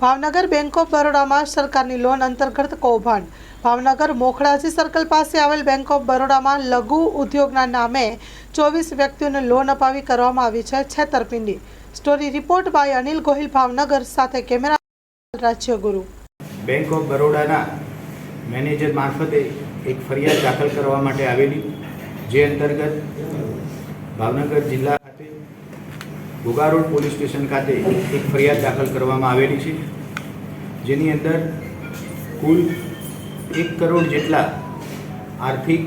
Bhavnagar bank of બરોડામાં સરકારની loan અંતર્ગત કૌભાંડ. ભાવનગર મોખડાજી સર્કલ પાસે આવેલ બેંક ઓફ બરોડામાં લઘુ ઉદ્યોગના નામે ચોવીસ વ્યક્તિઓને લોન અપાવી કરવામાં આવી છે છેતરપિંડી. Story report by Anil Gohil, Bhavnagar, સાથે કેમેરા રાજ્યગુરુ. બેંક ઓફ બરોડાના મેનેજર મારફતે એક ફરિયાદ દાખલ કરવા માટે આવેલી, જે અંતર્ગત ભાવનગર જિલ્લા ખાતે ઘોઘા રોડ પોલીસ સ્ટેશન ખાતે એક ફરિયાદ દાખલ કરવામાં આવેલી છે, જેની અંદર કુલ એક કરોડ જેટલા આર્થિક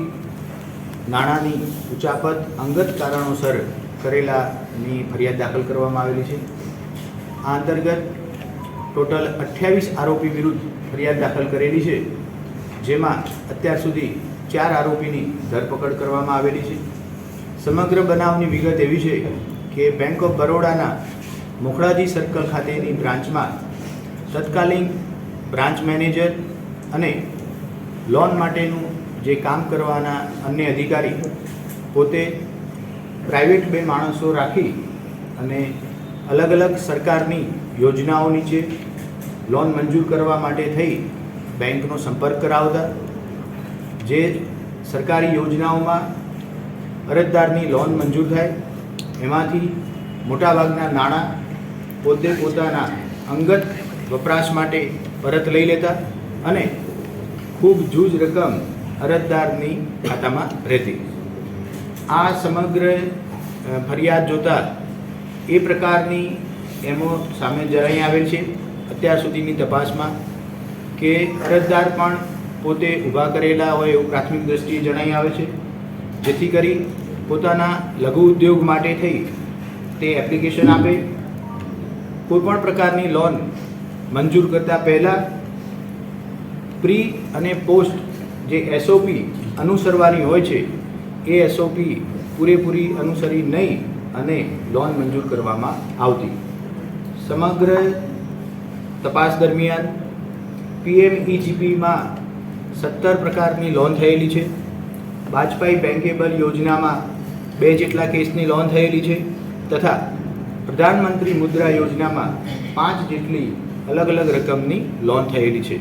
નાણાંની ઉચાપત અંગત કારણોસર કરેલાની ફરિયાદ દાખલ કરવામાં આવેલી છે. આ અંતર્ગત ટોટલ અઠ્યાવીસ આરોપી વિરુદ્ધ ફરિયાદ દાખલ કરેલી છે, જેમાં અત્યાર સુધી ચાર આરોપીની ધરપકડ કરવામાં આવેલી છે. સમગ્ર બનાવની વિગત એવી છે કે બેંક ઓફ બરોડાના મોખડાજી સર્કલ ખાતેની બ્રાન્ચમાં તત્કાલીન બ્રાન્ચ મેનેજર અને લોન માટેનું જે કામ કરવાના અન્ય અધિકારી પોતે પ્રાઇવેટ બે માણસો રાખી અને અલગ અલગ સરકારની યોજનાઓ નીચે લોન મંજૂર કરવા માટે થઈ બેંકનો સંપર્ક કરાવતા, જે સરકારી યોજનાઓમાં અરજદારની લોન મંજૂર થાય એમાંથી મોટાભાગના નાણાં પોતે પોતાના અંગત વપરાશ માટે પરત લઈ લેતા અને ખૂબ જૂજ રકમ અરજદારની ખાતામાં રહેતી. આ સમગ્ર ફરિયાદ જોતા એ પ્રકારની એમો સામે જણાઈ આવેલ છે. અત્યાર સુધીની તપાસમાં કે અરજદાર પણ પોતે ઊભા કરેલા હોય એવું પ્રાથમિક દ્રષ્ટિએ જણાઈ આવે છે. જેથી કરી પોતાના લઘુ ઉદ્યોગ માટે થઈ તે એપ્લિકેશન આપે. કોઈપણ પ્રકારની લોન મંજૂર કરતાં પહેલાં પ્રી અને પોસ્ટ જે એસઓપી અનુસરવાની હોય છે, એ એસઓપી પૂરેપૂરી અનુસરી નહીં અને લોન મંજૂર કરવામાં આવતી. સમગ્ર તપાસ દરમિયાન પીએમઈજીપીમાં સત્તર પ્રકારની લોન થયેલી છે. વાજપાઈ બેન્કેબલ યોજનામાં બે જેટલા કેસની લોન થયેલી છે તથા પ્રધાનમંત્રી મુદ્રા યોજનામાં પાંચ જેટલી અલગ અલગ રકમની લોન થયેલી છે.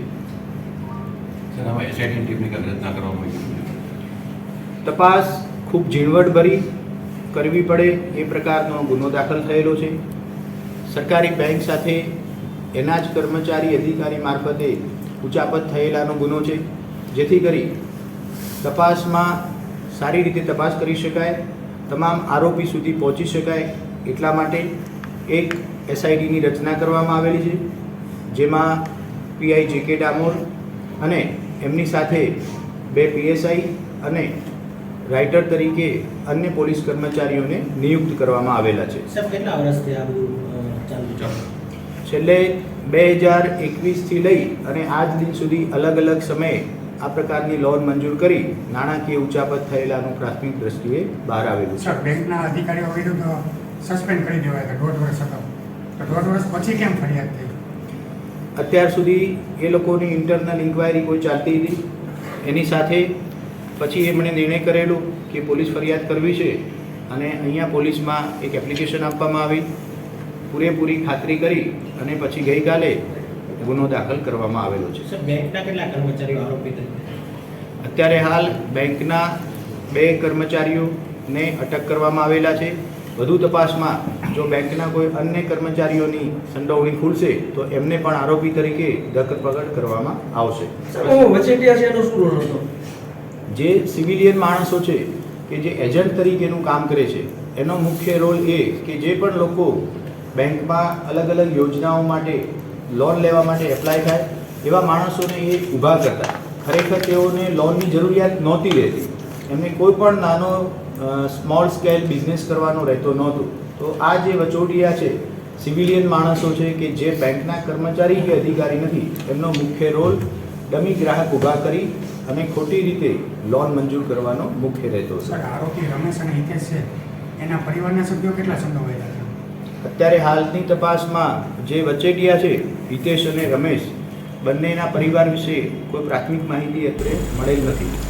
તપાસ ખૂબ ઝીણવટભરી કરવી પડે એ પ્રકારનો ગુનો દાખલ થયેલો છે. સરકારી બેંક સાથે એના જ કર્મચારી અધિકારી મારફતે ઉચાપત થયેલાનો ગુનો છે. જેથી કરી તપાસમાં સારી રીતે તપાસ કરી શકાય તમામ આરોપી સુધી પહોંચી શકાય એટલા માટે એક એસઆઈડીની રચના કરવામાં આવેલી છે જેમાં પીઆઈ જે કે ડામોર અને એમની સાથે બે પીએસઆઈ અને રાઇટર તરીકે અન્ય પોલીસ કર્મચારીઓને નિયુક્ત કરવામાં આવેલા છે. કેટલા વર્ષથી આ બધું અ, ચાલુ છે? છેલ્લે બે હજાર એકવીસથી લઈ અને આજ દિન સુધી અલગ અલગ સમયે આ પ્રકારની લોન મંજૂર કરી નાણાકીય ઉચાપત થયેલાનું પ્રાથમિક દ્રષ્ટિએ બહાર આવેલું છે. બેંકના અધિકારીઓ વિરુદ્ધ સસ્પેન્ડ કરી દેવાય હતા દોઢ વર્ષ અગાઉ. તો દોઢ વર્ષ પછી કેમ ફરિયાદ થઈ? અત્યાર સુધી એ લોકોની ઇન્ટરનલ ઇન્ક્વાયરી કોઈ ચાલતી હતી? એની સાથે પછી એમણે નિર્ણય કરેલો કે પોલીસ ફરિયાદ કરવી છે અને અહીંયા પોલીસમાં એક એપ્લિકેશન આપવામાં આવી. પૂરેપૂરી ખાતરી કરી અને પછી ગઈકાલે ગુનો દાખલ કરવામાં આવેલો છે. સાહેબ બેંકના કેટલા કર્મચારીઓ આરોપી તરીકે અત્યારે હાલ બેંકના બે કર્મચારીઓને અટક કરવામાં આવેલા છે. વધુ તપાસમાં જો બેંકના કોઈ અન્ય કર્મચારીઓની સંડોવણી ખુલશે તો એમને પણ આરોપી તરીકે ધરપકડ કરવામાં આવશે. જે સિવિલિયન માણસો છે કે જે એજન્ટ તરીકેનું કામ કરે છે એનો મુખ્ય રોલ એ કે જે પણ લોકો બેંકમાં અલગ અલગ યોજનાઓ માટે લોન લેવા માટે એપ્લાય થાય, એવા માણસોને એ ઊભા કરતા. ખરેખર તેઓને લોનની જરૂરિયાત નહોતી રહેતી. એમને કોઈ પણ નાનો સ્મોલ સ્કેલ બિઝનેસ કરવાનો રહેતો નહોતો. તો આ જે વચોટિયા છે સિવિલિયન માણસો છે કે જે બેંકના કર્મચારી કે અધિકારી નથી, એમનો મુખ્ય રોલ ડમી ગ્રાહક ઊભા કરી અને ખોટી રીતે લોન મંજૂર કરવાનો મુખ્ય રહેતો સર, આરોપી રમેશ અને હિતેશ છે. એના પરિવારના સભ્યો કેટલા સંડોવાયેલા અત્યારે હાલની તપાસમાં જે વચેટિયા છે, હિતેશ અને રમેશ, બંનેના પરિવાર વિશે કોઈ પ્રાથમિક માહિતી અત્યારે મળેલ નથી.